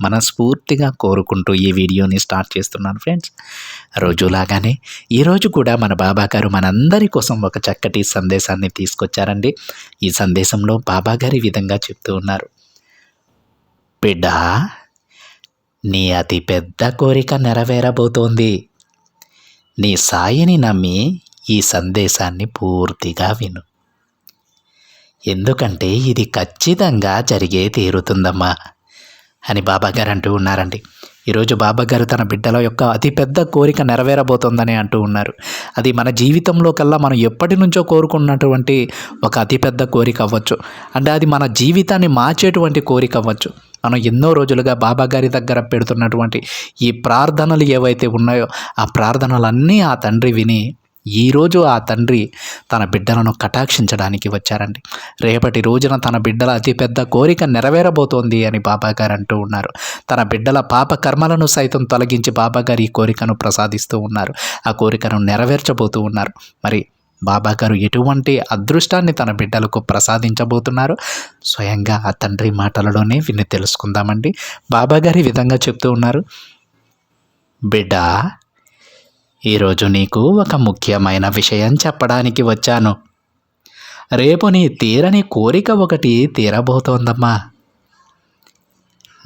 మనస్ఫూర్తిగా కోరుకుంటూ ఈ వీడియోని స్టార్ట్ చేస్తున్నాను ఫ్రెండ్స్. రోజులాగానే ఈరోజు కూడా మన బాబాగారు మనందరి కోసం ఒక చక్కటి సందేశాన్ని తీసుకొచ్చారండి. ఈ సందేశంలో బాబాగారి విధంగా చెప్తూ ఉన్నారు. బిడ్డ నీ అతి పెద్ద కోరిక నెరవేరబోతోంది. నీ సాయిని నమ్మి ఈ సందేశాన్ని పూర్తిగా విను. ఎందుకంటే ఇది ఖచ్చితంగా జరిగే తీరుతుందమ్మా. అని బాబాగారు అంటూ ఉన్నారండి. ఈరోజు బాబాగారు తన బిడ్డల యొక్క అతిపెద్ద కోరిక నెరవేరబోతోందని అంటూ ఉన్నారు. అది మన జీవితంలో కల్లా మనం ఎప్పటి నుంచో కోరుకున్నటువంటి ఒక అతిపెద్ద కోరిక అవ్వచ్చు. అంటే అది మన జీవితాన్ని మార్చేటువంటి కోరిక అవ్వచ్చు. మనం ఎన్నో రోజులుగా బాబాగారి దగ్గర పెడుతున్నటువంటి ఈ ప్రార్థనలు ఏవైతే ఉన్నాయో ఆ ప్రార్థనలన్నీ ఆ తండ్రి విని ఈరోజు ఆ తండ్రి తన బిడ్డలను కటాక్షించడానికి వచ్చారండి. రేపటి రోజున తన బిడ్డల అతిపెద్ద కోరిక నెరవేరబోతోంది అని బాబాగారు అంటూ ఉన్నారు. తన బిడ్డల పాప కర్మలను సైతం తొలగించి బాబాగారు ఈ కోరికను ప్రసాదిస్తూ ఉన్నారు. ఆ కోరికను నెరవేర్చబోతూ ఉన్నారు. మరి బాబాగారు ఎటువంటి అదృష్టాన్ని తన బిడ్డలకు ప్రసాదించబోతున్నారు? స్వయంగా ఆ తండ్రి మాటలలోనే విని తెలుసుకుందామండి. బాబాగారు ఈ విధంగా చెప్తూ ఉన్నారు. బిడ్డ ఈరోజు నీకు ఒక ముఖ్యమైన విషయం చెప్పడానికి వచ్చాను. రేపు నీ తీరని కోరిక ఒకటి తీరబోతోందమ్మా.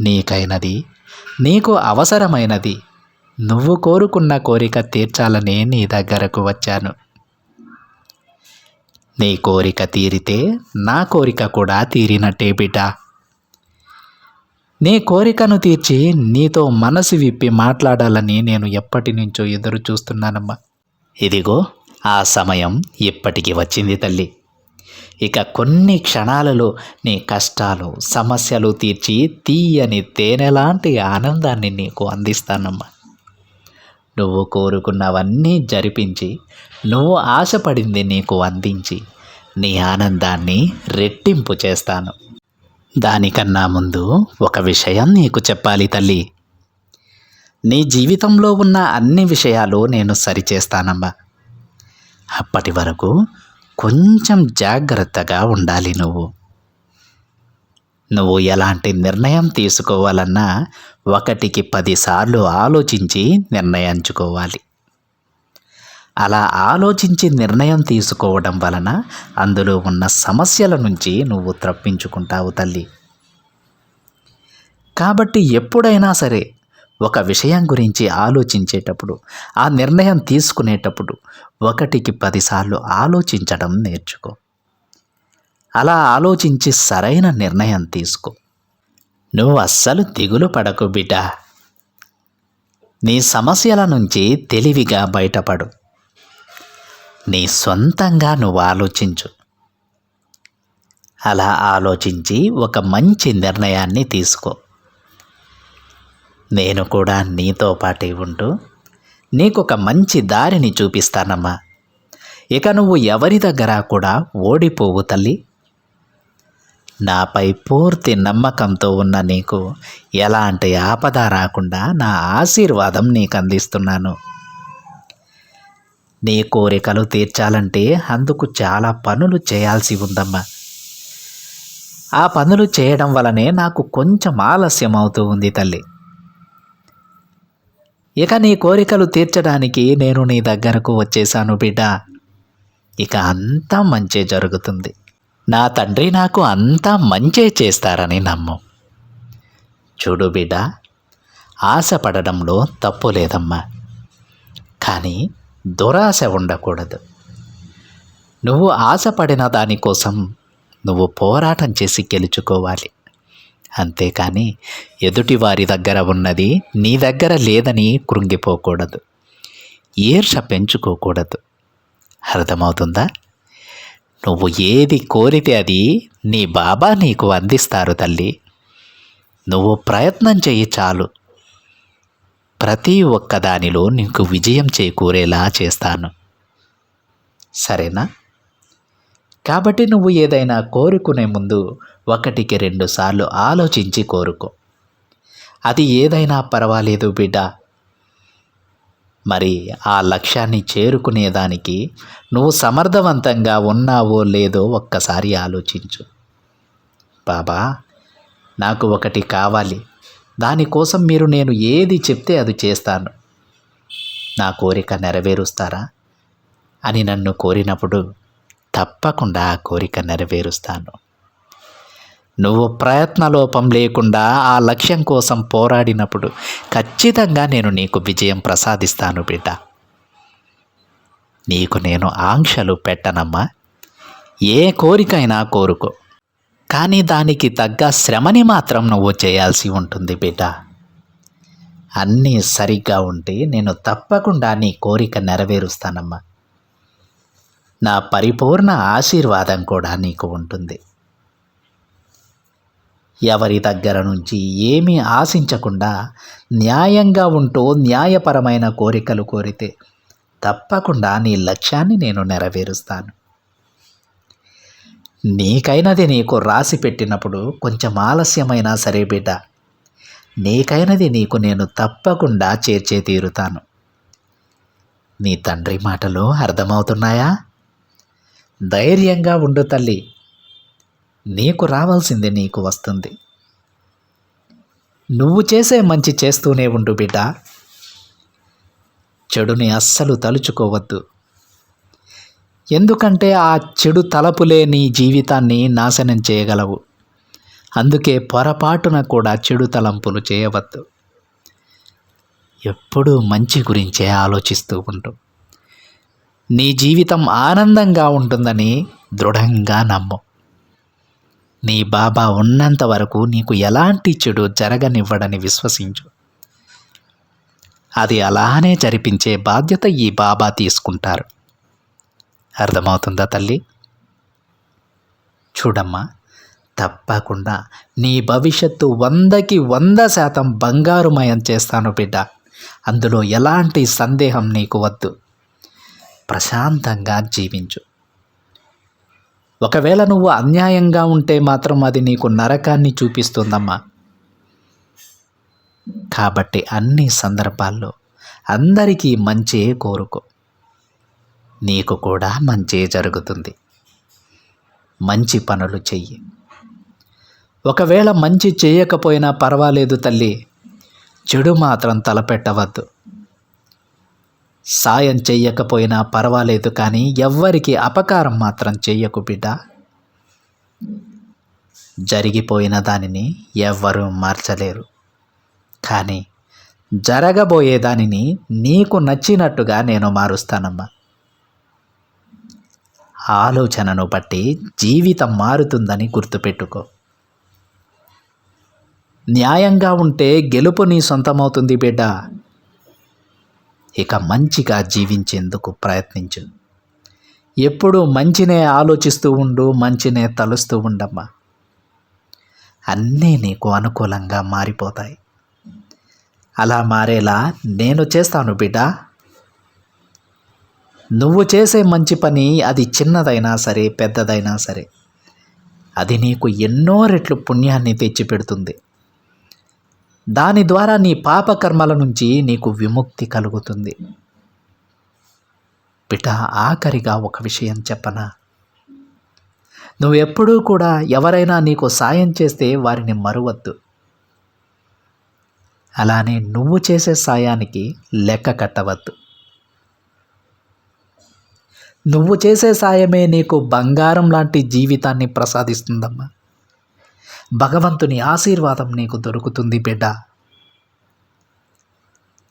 నీకైనది నీకు అవసరమైనది నువ్వు కోరుకున్న కోరిక తీర్చాలని నీ దగ్గరకు వచ్చాను. నీ కోరిక తీరితే నా కోరిక కూడా తీరినట్టే బిడ్డ. నీ కోరికను తీర్చి నీతో మనసు విప్పి మాట్లాడాలని నేను ఎప్పటి నుంచో ఎదురు చూస్తున్నానమ్మా. ఇదిగో ఆ సమయం ఇప్పటికి వచ్చింది తల్లి. ఇక కొన్ని క్షణాలలో నీ కష్టాలు సమస్యలు తీర్చి తీయని తేనెలాంటి ఆనందాన్ని నీకు అందిస్తానమ్మా. నువ్వు కోరుకున్నవన్నీ జరిపించి నువ్వు ఆశపడింది నీకు అందించి నీ ఆనందాన్ని రెట్టింపు చేస్తాను. దానికన్నా ముందు ఒక విషయం నీకు చెప్పాలి తల్లి. నీ జీవితంలో ఉన్న అన్ని విషయాలు నేను సరిచేస్తానమ్మా. అప్పటి వరకు కొంచెం జాగ్రత్తగా ఉండాలి నువ్వు. నువ్వు ఎలాంటి నిర్ణయం తీసుకోవాలన్నా ఒకటికి పదిసార్లు ఆలోచించి నిర్ణయించుకోవాలి. అలా ఆలోచించి నిర్ణయం తీసుకోవడం వలన అందులో ఉన్న సమస్యల నుంచి నువ్వు తప్పించుకుంటావు తల్లి. కాబట్టి ఎప్పుడైనా సరే ఒక విషయం గురించి ఆలోచించేటప్పుడు ఆ నిర్ణయం తీసుకునేటప్పుడు ఒకటికి పదిసార్లు ఆలోచించడం నేర్చుకో. అలా ఆలోచించి సరైన నిర్ణయం తీసుకో. నువ్వు అస్సలు దిగులు పడకు బిడ్డ. నీ సమస్యల నుంచి తెలివిగా బయటపడు. నీ సొంతంగా నువ్వు ఆలోచించు. అలా ఆలోచించి ఒక మంచి నిర్ణయాన్ని తీసుకో. నేను కూడా నీతో పాటే ఉంటూ నీకు ఒక మంచి దారిని చూపిస్తానమ్మా. ఇక నువ్వు ఎవరి దగ్గర కూడా ఓడిపోవు తల్లి. నాపై పూర్తి నమ్మకంతో ఉన్న నీకు ఎలాంటి ఆపద రాకుండా నా ఆశీర్వాదం నీకు అందిస్తున్నాను. నీ కోరికలు తీర్చాలంటే అందుకు చాలా పనులు చేయాల్సి ఉందమ్మా. ఆ పనులు చేయడం వలనే నాకు కొంచెం ఆలస్యం అవుతూ ఉంది తల్లి. ఇక నీ కోరికలు తీర్చడానికి నేను నీ దగ్గరకు వచ్చేసాను బిడ్డ. ఇక అంతా మంచే జరుగుతుంది. నా తండ్రి నాకు అంతా మంచే చేస్తారని నమ్ము. చూడు బిడ్డ ఆశపడడంలో తప్పు లేదమ్మా. కానీ దురాశ ఉండకూడదు. నువ్వు ఆశపడిన దానికోసం నువ్వు పోరాటం చేసి గెలుచుకోవాలి. అంతేకాని ఎదుటి వారి దగ్గర ఉన్నది నీ దగ్గర లేదని కృంగిపోకూడదు. ఈర్ష పెంచుకోకూడదు. అర్థమవుతుందా? నువ్వు ఏది కోరితే అది నీ బాబా నీకు అందిస్తారు తల్లి. నువ్వు ప్రయత్నం చెయ్యి చాలు. ప్రతి ఒక్కదానిలో నీకు విజయం చేకూరేలా చేస్తాను. సరేనా? కాబట్టి నువ్వు ఏదైనా కోరుకునే ముందు ఒకటికి రెండు సార్లు ఆలోచించి కోరుకో. అది ఏదైనా పర్వాలేదు బిడ్డ. మరి ఆ లక్ష్యాన్ని చేరుకునేదానికి నువ్వు సమర్థవంతంగా ఉన్నావో లేదో ఒక్కసారి ఆలోచించు. బాబా నాకు ఒకటి కావాలి. దానికోసం మీరు నేను ఏది చెప్తే అది చేస్తాను. నా కోరిక నెరవేరుస్తారా? అని నన్ను కోరినప్పుడు తప్పకుండా ఆ కోరిక నెరవేరుస్తాను. నువ్వు ప్రయత్నలోపం లేకుండా ఆ లక్ష్యం కోసం పోరాడినప్పుడు ఖచ్చితంగా నేను నీకు విజయం ప్రసాదిస్తాను బిడ్డ. నీకు నేను ఆంక్షలు పెట్టనమ్మా. ఏ కోరికైనా కోరుకో. కానీ దానికి తగ్గ శ్రమని మాత్రం నువ్వు చేయాల్సి ఉంటుంది బిడ్డ. అన్నీ సరిగ్గా ఉంటే నేను తప్పకుండా నీ కోరిక నెరవేరుస్తానమ్మా. నా పరిపూర్ణ ఆశీర్వాదం కూడా నీకు ఉంటుంది. ఎవరి దగ్గర నుంచి ఏమీ ఆశించకుండా న్యాయంగా ఉంటూ న్యాయపరమైన కోరికలు కోరితే తప్పకుండా నీ లక్ష్యాన్ని నేను నెరవేరుస్తాను. నీకైనది నీకు రాసి పెట్టినప్పుడు కొంచెం ఆలస్యమైనా సరే బిడ్డ. నీకైనది నీకు నేను తప్పకుండా చేర్చే తీరుతాను. నీ తండ్రి మాటలు అర్థమవుతున్నాయా? ధైర్యంగా ఉండు తల్లి. నీకు రావాల్సింది నీకు వస్తుంది. నువ్వు చేసే మంచి చేస్తూనే ఉండు బిడ్డ. చెడుని అస్సలు తలుచుకోవద్దు. ఎందుకంటే ఆ చెడు తలపులే నీ జీవితాన్ని నాశనం చేయగలవు. అందుకే పొరపాటున కూడా చెడు తలంపులు చేయవద్దు. ఎప్పుడూ మంచి గురించే ఆలోచిస్తూ ఉండు. నీ జీవితం ఆనందంగా ఉంటుందని దృఢంగా నమ్ము. నీ బాబా ఉన్నంత వరకు నీకు ఎలాంటి చెడు జరగనివ్వడని విశ్వసించు. అది అలానే జరిపించే బాధ్యత ఈ బాబా తీసుకుంటారు. అర్థమవుతుందా తల్లి? చూడమ్మా తప్పకుండా నీ భవిష్యత్తు వందకి వంద శాతం బంగారుమయం చేస్తాను బిడ్డ. అందులో ఎలాంటి సందేహం నీకు వద్దు. ప్రశాంతంగా జీవించు. ఒకవేళ నువ్వు అన్యాయంగా ఉంటే మాత్రం అది నీకు నరకాన్ని చూపిస్తుందమ్మా. కాబట్టి అన్ని సందర్భాల్లో అందరికీ మంచే కోరుకో. నీకు కూడా మంచి జరుగుతుంది. మంచి పనులు చెయ్యి. ఒకవేళ మంచి చేయకపోయినా పర్వాలేదు తల్లి. చెడు మాత్రం తలపెట్టవద్దు. సాయం చెయ్యకపోయినా పర్వాలేదు కానీ ఎవ్వరికి అపకారం మాత్రం చెయ్యకు బిడ్డ. జరిగిపోయిన దానిని ఎవ్వరూ మార్చలేరు. కానీ జరగబోయే దానిని నీకు నచ్చినట్టుగా నేను మారుస్తానమ్మా. ఆలోచనను బట్టి జీవితం మారుతుందని గుర్తుపెట్టుకో. న్యాయంగా ఉంటే గెలుపు నీ సొంతమవుతుంది బిడ్డ. ఇక మంచిగా జీవించేందుకు ప్రయత్నించు. ఎప్పుడూ మంచినే ఆలోచిస్తూ ఉండు మంచినే తలుస్తూ ఉండమ్మా. అన్నీ నీకు అనుకూలంగా మారిపోతాయి. అలా మారేలా నేను చేస్తాను బిడ్డ. నువ్వు చేసే మంచి పని అది చిన్నదైనా సరే పెద్దదైనా సరే. అది నీకు ఎన్నో రెట్లు పుణ్యాన్ని తెచ్చిపెడుతుంది. దాని ద్వారా నీ పాపకర్మల నుంచి నీకు విముక్తి కలుగుతుంది. బిడ్డ ఆఖరిగా ఒక విషయం చెప్పనా? నువ్వెప్పుడూ కూడా ఎవరైనా నీకు సాయం చేస్తే వారిని మరువద్దు. అలానే నువ్వు చేసే సాయానికి లెక్క కట్టవద్దు. నువ్వు చేసే సాయమే నీకు బంగారం లాంటి జీవితాన్ని ప్రసాదిస్తుందమ్మా. భగవంతుని ఆశీర్వాదం నీకు దొరుకుతుంది బిడ్డ.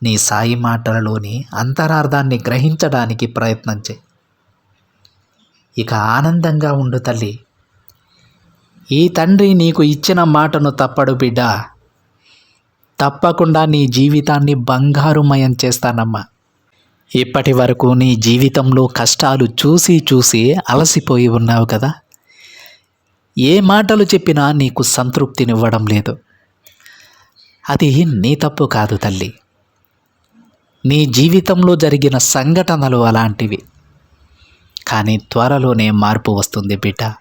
నీ సాయి మాటలలోని అంతరార్థాన్ని గ్రహించడానికి ప్రయత్నం చేయి. ఇక ఆనందంగా ఉండు తల్లి. ఈ తండ్రి నీకు ఇచ్చిన మాటను తప్పడు బిడ్డ. తప్పకుండా నీ జీవితాన్ని బంగారుమయం చేస్తానమ్మా. ఇప్పటి వరకు నీ జీవితంలో కష్టాలు చూసి చూసి అలసిపోయి ఉన్నావు కదా. ఏ మాటలు చెప్పినా నీకు సంతృప్తినివ్వడం లేదు. అది నీ తప్పు కాదు తల్లి. నీ జీవితంలో జరిగిన సంఘటనలు అలాంటివి. కానీ త్వరలోనే మార్పు వస్తుంది బిడ్డ.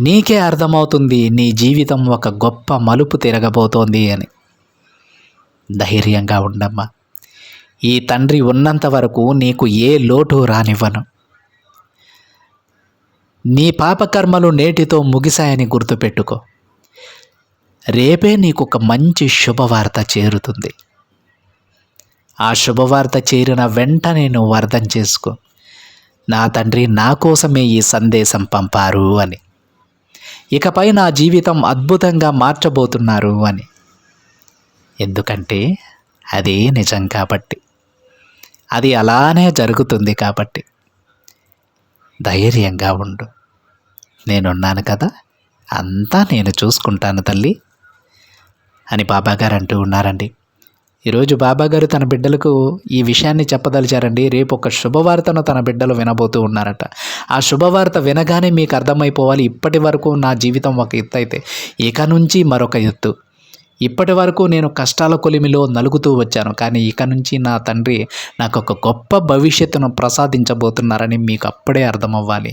నీకే అర్థమవుతుంది నీ జీవితం ఒక గొప్ప మలుపు తిరగబోతోంది అని. ధైర్యంగా ఉండమ్మా. ఈ తండ్రి ఉన్నంత వరకు నీకు ఏ లోటు రానివ్వను. నీ పాపకర్మలు నేటితో ముగిశాయని గుర్తుపెట్టుకో. రేపే నీకు ఒక మంచి శుభవార్త చేరుతుంది. ఆ శుభవార్త చేరిన వెంటనే నువ్వు అర్థం చేసుకో. నా తండ్రి నా కోసమే ఈ సందేశం పంపారు అని. ఇకపై నా జీవితం అద్భుతంగా మార్చబోతున్నారు అని. ఎందుకంటే అదే నిజం కాబట్టి. అది అలానే జరుగుతుంది కాబట్టి. ధైర్యంగా ఉండు. నేనున్నాను కదా అంతా నేను చూసుకుంటాను తల్లి అని బాబాగారు అంటూ ఉన్నారండి. ఈరోజు బాబాగారు తన బిడ్డలకు ఈ విషయాన్ని చెప్పదలిచారండి. రేపు ఒక శుభవార్తను తన బిడ్డలు వినబోతూ ఉన్నారట. ఆ శుభవార్త వినగానే మీకు అర్థమైపోవాలి. ఇప్పటి వరకు నా జీవితం ఒక ఎత్తు అయితే. ఇక నుంచి మరొక ఎత్తు. ఇప్పటి వరకు నేను కష్టాల కొలిమిలో నలుగుతూ వచ్చాను కానీ ఇక నుంచి నా తండ్రి నాకు ఒక గొప్ప భవిష్యత్తును ప్రసాదించబోతున్నారని మీకు అప్పుడే అర్థమవ్వాలి.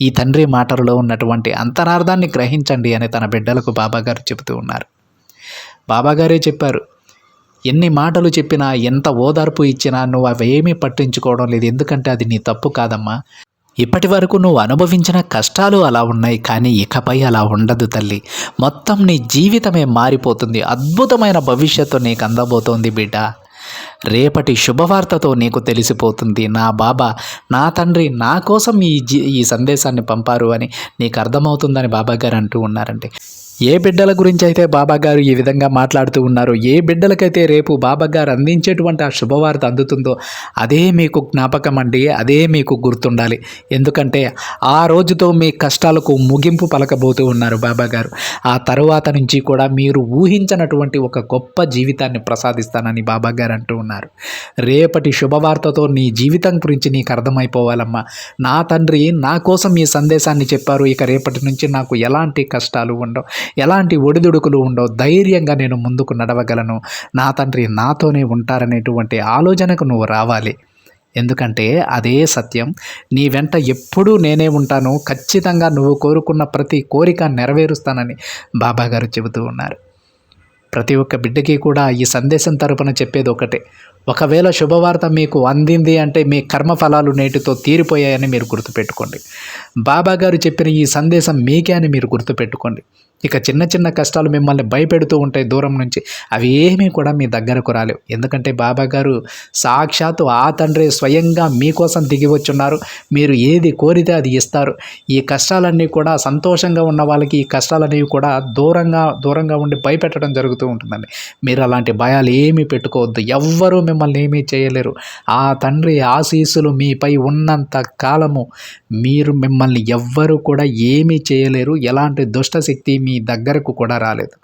ఈ తండ్రి మాటలలో ఉన్నటువంటి అంతరార్థాన్ని గ్రహించండి అని తన బిడ్డలకు బాబాగారు చెబుతూ ఉన్నారు. బాబాగారే చెప్పారు ఎన్ని మాటలు చెప్పినా ఎంత ఓదార్పు ఇచ్చినా నువ్వు అవేమీ పట్టించుకోవడం లేదు ఎందుకంటే అది నీ తప్పు కాదమ్మా. ఇప్పటి వరకు నువ్వు అనుభవించిన కష్టాలు అలా ఉన్నాయి కానీ ఇకపై అలా ఉండదు తల్లి. మొత్తం నీ జీవితమే మారిపోతుంది. అద్భుతమైన భవిష్యత్తు నీకు అందబోతోంది బిడ్డ. రేపటి శుభవార్తతో నీకు తెలిసిపోతుంది. నా బాబా నా తండ్రి నా కోసం ఈ జీ ఈ సందేశాన్ని పంపారు అని నీకు అర్థమవుతుందని బాబా గారు అంటూ ఉన్నారండి. ఏ బిడ్డల గురించి అయితే బాబా గారు ఈ విధంగా మాట్లాడుతూ ఉన్నారో ఏ బిడ్డలకైతే రేపు బాబా గారు అందించేటువంటి ఆ శుభవార్త అందుతుందో అదే మీకు జ్ఞాపకం అండి అదే మీకు గుర్తుండాలి. ఎందుకంటే ఆ రోజుతో మీ కష్టాలకు ముగింపు పలకబోతూ ఉన్నారు బాబా గారు ఆ తరువాత నుంచి కూడా మీరు ఊహించినటువంటి ఒక గొప్ప జీవితాన్ని ప్రసాదిస్తానని బాబా గారు అంటూ ఉన్నారు. రేపటి శుభవార్తతో నీ జీవితం గురించి నీకు అర్థమైపోవాలమ్మా. నా తండ్రి నా కోసం ఈ సందేశాన్ని చెప్పారు. ఇక రేపటి నుంచి నాకు ఎలాంటి కష్టాలు ఉండవు. ఎలాంటి ఒడిదుడుకులు ఉండవు. ధైర్యంగా నేను ముందుకు నడవగలను. నా తండ్రి నాతోనే ఉంటారనేటువంటి ఆలోచనకు నువ్వు రావాలి. ఎందుకంటే అదే సత్యం. నీ వెంట ఎప్పుడూ నేనే ఉంటాను. ఖచ్చితంగా నువ్వు కోరుకున్న ప్రతి కోరిక నెరవేరుస్తానని బాబాగారు చెబుతూ ఉన్నారు. ప్రతి ఒక్క బిడ్డకి కూడా ఈ సందేశం తరపున చెప్పేది ఒకటే. ఒకవేళ శుభవార్త మీకు అందింది అంటే మీ కర్మఫలాలు నేటితో తీరిపోయాయని మీరు గుర్తుపెట్టుకోండి. బాబా గారు చెప్పిన ఈ సందేశం మీకే అని మీరు గుర్తుపెట్టుకోండి. ఇక చిన్న చిన్న కష్టాలు మిమ్మల్ని భయపెడుతూ ఉంటాయి దూరం నుంచి. అవి ఏమీ కూడా మీ దగ్గరకు రాలేవు. ఎందుకంటే బాబా గారు సాక్షాత్తు ఆ తండ్రి స్వయంగా మీకోసం దిగి వచ్చున్నారు. మీరు ఏది కోరితే అది ఇస్తారు. ఈ కష్టాలన్నీ కూడా సంతోషంగా ఉన్న వాళ్ళకి ఈ కష్టాలనేవి కూడా దూరంగా దూరంగా ఉండి భయపెట్టడం జరుగుతూ ఉంటుందండి. మీరు అలాంటి భయాలు ఏమీ పెట్టుకోవద్దు. ఎవ్వరూ మిమ్మల్ని ఏమీ చేయలేరు. ఆ తండ్రి ఆశీస్సులు మీపై ఉన్నంత కాలము మీరు మిమ్మల్ని ఎవ్వరూ కూడా ఏమీ చేయలేరు. ఎలాంటి దుష్టశక్తి మీ మీ దగ్గరకు కూడా రాలేదు.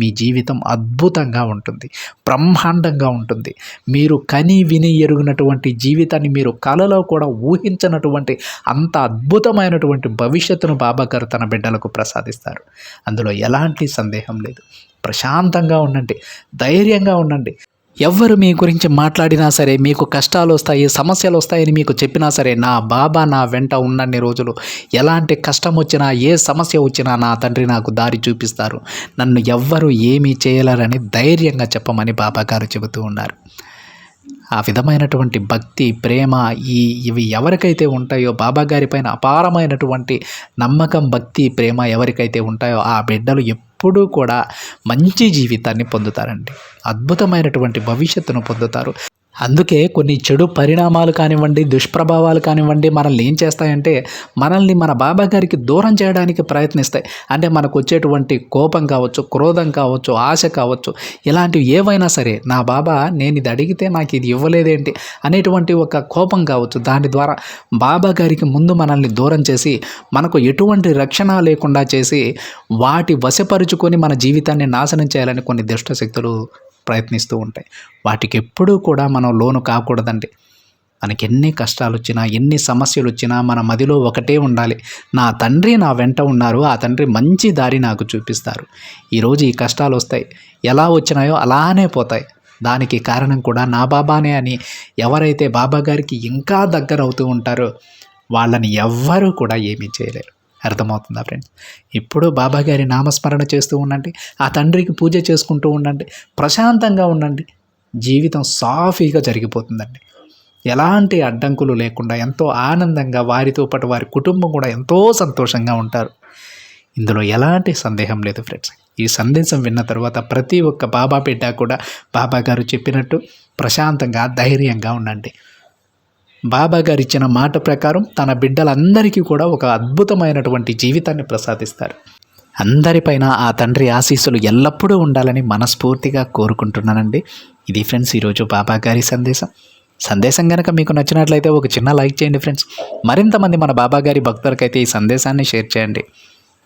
మీ జీవితం అద్భుతంగా ఉంటుంది. బ్రహ్మాండంగా ఉంటుంది. మీరు కని విని ఎరుగినటువంటి జీవితాన్ని మీరు కలలో కూడా ఊహించినటువంటి అంత అద్భుతమైనటువంటి భవిష్యత్తును బాబాగారు తన బిడ్డలకు ప్రసాదిస్తారు. అందులో ఎలాంటి సందేహం లేదు. ప్రశాంతంగా ఉండండి. ధైర్యంగా ఉండండి. ఎవ్వరు మీ గురించి మాట్లాడినా సరే మీకు కష్టాలు వస్తాయి సమస్యలు వస్తాయని మీకు చెప్పినా సరే నా బాబా నా వెంట ఉన్నన్ని రోజులు. ఎలాంటి కష్టం వచ్చినా ఏ సమస్య వచ్చినా నా తండ్రి నాకు దారి చూపిస్తారు. నన్ను ఎవ్వరు ఏమీ చేయలేరని ధైర్యంగా చెప్పమని బాబా గారు చెబుతూ ఉన్నారు. ఆ విధమైనటువంటి భక్తి ప్రేమ ఈ ఇవి ఎవరికైతే ఉంటాయో బాబాగారి పైన అపారమైనటువంటి నమ్మకం భక్తి ప్రేమ ఎవరికైతే ఉంటాయో ఆ బిడ్డలు ఎప్పుడూ కూడా మంచి జీవితాన్ని పొందుతారండి. అద్భుతమైనటువంటి భవిష్యత్తును పొందుతారు. అందుకే కొన్ని చెడు పరిణామాలు కానివ్వండి దుష్ప్రభావాలు కానివ్వండి మనల్ని ఏం చేస్తాయంటే మనల్ని మన బాబా గారికి దూరం చేయడానికి ప్రయత్నిస్తాయి. అంటే మనకు వచ్చేటువంటి కోపం కావచ్చు క్రోధం కావచ్చు ఆశ కావచ్చు ఇలాంటివి ఏవైనా సరే నా బాబా నేను ఇది అడిగితే నాకు ఇది ఇవ్వలేదేంటి అనేటువంటి ఒక కోపం కావచ్చు. దాని ద్వారా బాబా గారికి ముందు మనల్ని దూరం చేసి మనకు ఎటువంటి రక్షణ లేకుండా చేసి వాటి వశపరుచుకొని మన జీవితాన్ని నాశనం చేయాలని కొన్ని దుష్ట శక్తులు ప్రయత్నిస్తూ ఉంటాయి. వాటికి ఎప్పుడూ కూడా మనం లోను కాకూడదండి. మనకి ఎన్ని కష్టాలు వచ్చినా ఎన్ని సమస్యలు వచ్చినా మన మదిలో ఒకటే ఉండాలి. నా తండ్రి నా వెంట ఉన్నారు ఆ తండ్రి మంచి దారి నాకు చూపిస్తారు. ఈరోజు ఈ కష్టాలు వస్తాయి ఎలా వచ్చినాయో అలానే పోతాయి. దానికి కారణం కూడా నా బాబానే అని ఎవరైతే బాబా గారికి ఇంకా దగ్గర అవుతూ ఉంటారో వాళ్ళని ఎవ్వరూ కూడా ఏమీ చేయలేరు. అర్థమవుతుందా ఫ్రెండ్స్ ఇప్పుడు బాబా గారి నామస్మరణ చేస్తూ ఉండండి ఆ తండ్రికి పూజ చేసుకుంటూ ఉండండి ప్రశాంతంగా ఉండండి. జీవితం సాఫీగా జరిగిపోతుందండి. ఎలాంటి అడ్డంకులు లేకుండా ఎంతో ఆనందంగా వారితో పాటు వారి కుటుంబం కూడా ఎంతో సంతోషంగా ఉంటారు. ఇందులో ఎలాంటి సందేహం లేదు ఫ్రెండ్స్ ఈ సందేశం విన్న తర్వాత ప్రతి ఒక్క బాబా బిడ్డ కూడా బాబా గారు చెప్పినట్టు ప్రశాంతంగా ధైర్యంగా ఉండండి. బాబా గారు ఇచ్చిన మాట ప్రకారం తన బిడ్డలందరికీ కూడా ఒక అద్భుతమైనటువంటి జీవితాన్ని ప్రసాదిస్తారు. అందరిపైన ఆ తండ్రి ఆశీస్సులు ఎల్లప్పుడూ ఉండాలని మనస్ఫూర్తిగా కోరుకుంటున్నానండి. ఇది ఫ్రెండ్స్ ఈరోజు బాబా గారి సందేశం. సందేశం కనుక మీకు నచ్చినట్లయితే ఒక చిన్న లైక్ చేయండి ఫ్రెండ్స్. మరింతమంది మన బాబా గారి భక్తులకైతే ఈ సందేశాన్ని షేర్ చేయండి.